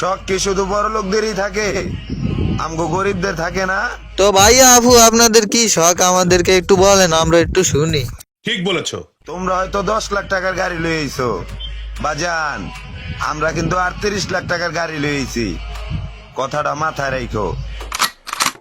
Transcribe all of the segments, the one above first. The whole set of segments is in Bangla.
শখ কি শুধু বড় লোকদেরই থাকে? আমগো গরিবদের থাকে না? তো ভাইয়া আপু আপনাদের কি শখ? আমাদেরকে একটু বলেন আমরা একটু শুনি। ঠিক বলেছ। তোমরা হয়তো দশ লাখ টাকার গাড়ি লইছো বাজান আমরা কিন্তু আটত্রিশ লাখ টাকার গাড়ি লইছি কথাটা মাথায় রাখো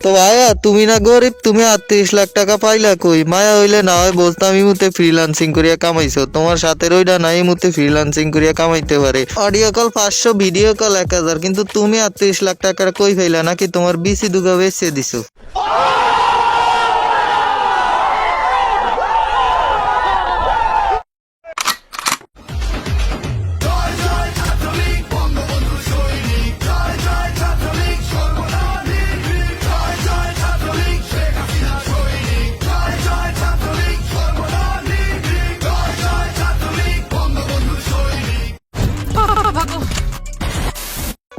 তো ভাইয়া, তুমি না গরিব, তুমি আটত্রিশ লাখ টাকা পাইলা কই? মায়া হইলে না হয় বলতাম ইমুতে ফ্রিলান্সিং করিয়া কামাইছো। তোমার সাথে রইডা না, এই মুহূর্তে ফ্রিলান্সিং করিয়া কামাইতে পারে। অডিও কল পাঁচশো ভিডিও কল এক হাজার, কিন্তু তুমি আটত্রিশ লাখ টাকার কই ফেলা নাকি তোমার বিসি দুগা বেচে দিছো?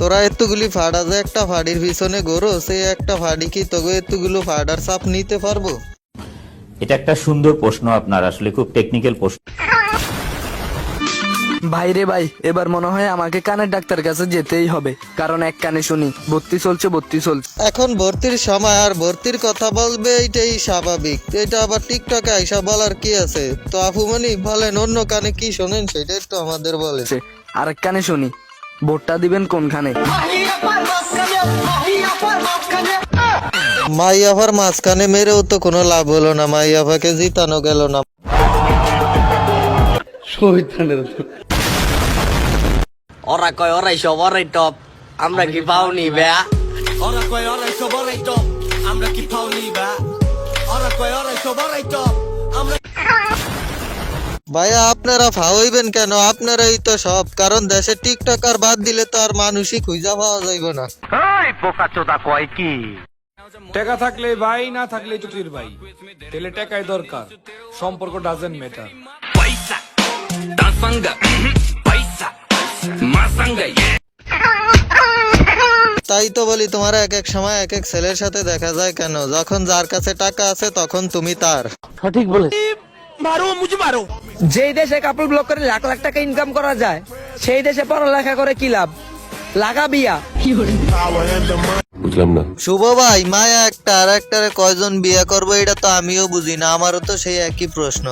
তোরা এতগুলি ফাড়া যে একটা ফাড়ির পিছনে গরো সেই একটা ফাড়ি কি তোকে এতগুলো ফাড়ার চাপ নিতে পারব? এটা একটা সুন্দর প্রশ্ন আপনার আসলে খুব টেকনিক্যাল প্রশ্ন। ভাই রে ভাই এবার মনে হয় আমাকে কানের ডাক্তার কাছে যেতেই হবে কারণ এক কানে শুনি ভর্তি চলছে ভর্তি চলছে। এখন ভর্তির সময় আর ভর্তির কথা বলবে এইটাই স্বাভাবিক। এটা আবার টিকটকে আইসা বলার কি আছে? তো আপু আফুমনি বলেন অন্য কানে কি শোনেন সেটা একটু আমাদের বলে। আর এক কানে শুনি। ভোটটা দিবেন কোনখানে? মাই আফার মাঝখানে মেরেও তো কোনো লাভ হলো না মাই আফাকে জিতানো গেল না। ওরা কয় ওরাই সব ওরাই টপ আমরা কি পাওনি বেয়া? ওরা কয় ওরাই সব ওরাই টপ আমরা কি পাওনি বা ওরা কয় ওরাই সব ওরাই টপ ভাইয়া আপনারা ফাওয়াইবেন কেন? আপনারাই তো সব। কারণ দেশে টিকটক আর বাদ দিলে তো আর মানুষই খুঁজা পাওয়া যাইব না। বোকাচোদা কয় কি? টাকা থাকলে ভাই না থাকলে চুতির ভাই। তেলে টাকাই দরকার। সম্পর্ক ডাজেন্ট ম্যাটার তাই তো বলি তোমার এক এক সময় এক এক ছেলের সাথে দেখা যায় কেন? যখন যার কাছে টাকা আছে তখন তুমি তার। যেই দেশে কাপড় ব্লক করে লাখ লাখ টাকা ইনকাম করা যায় সেই দেশে পড়ালেখা করে কি লাভ? লাগা বিয়া শুভ ভাই মায়া একটা আর একটারে কয়জন বিয়ে করব এটা তো আমিও বুঝি না আমারও তো সেই একই প্রশ্ন।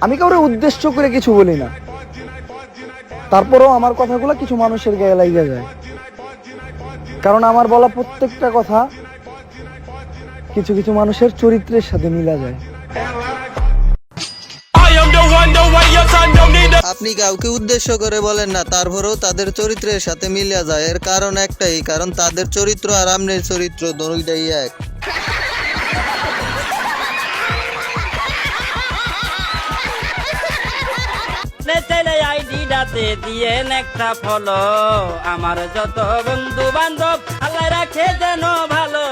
আমি কাউরে উদ্দেশ্য করে কিছু বলি না। তারপরেও আমার কথাগুলো কিছু মানুষের গায়ে লাগিয়ে যায়। কারণ আমার বলা প্রত্যেকটা কথা কিছু কিছু মানুষের চরিত্রের সাথে মিলা যায়। আপনি কাউকে উদ্দেশ্য করে বলেন না তারপরেও তাদের চরিত্রের সাথে মিলিয়া যায়। এর কারণ একটাই কারণ তাদের চরিত্র আর আমনের চরিত্র দুইটাই এক। চাইলে আইডিটাতে দিয়ে একটা ফলো। আমার যত বন্ধু বান্ধব আল্লাহ রাখে যেন ভালো।